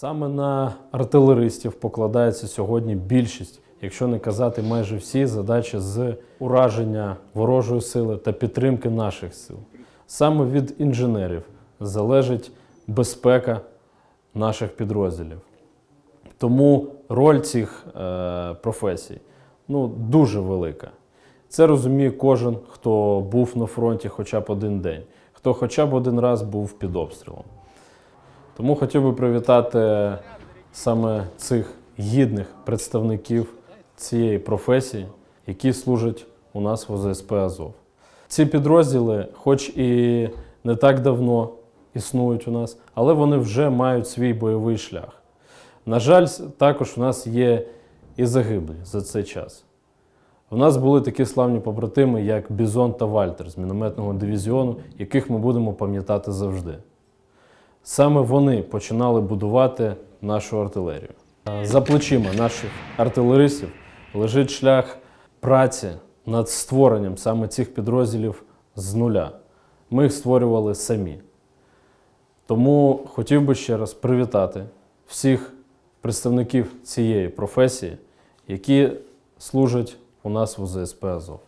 Саме на артилеристів покладається сьогодні більшість, якщо не казати майже всі задачі з ураження ворожої сили та підтримки наших сил. Саме від інженерів залежить безпека наших підрозділів. Тому роль цих е, професій ну, дуже велика. Це розуміє кожен, хто був на фронті хоча б один день, хто хоча б один раз був під обстрілом. Тому хотів би привітати саме цих гідних представників цієї професії, які служать у нас в ОЗСП Азов. Ці підрозділи, хоч і не так давно існують у нас, але вони вже мають свій бойовий шлях. На жаль, також у нас є і загиблі за цей час. У нас були такі славні побратими, як Бізон та Вальтер з мінометного дивізіону, яких ми будемо пам'ятати завжди. Саме вони починали будувати нашу артилерію. За плечима наших артилеристів лежить шлях праці над створенням саме цих підрозділів з нуля. Ми їх створювали самі. Тому хотів би ще раз привітати всіх представників цієї професії, які служать у нас в УЗСП Азов.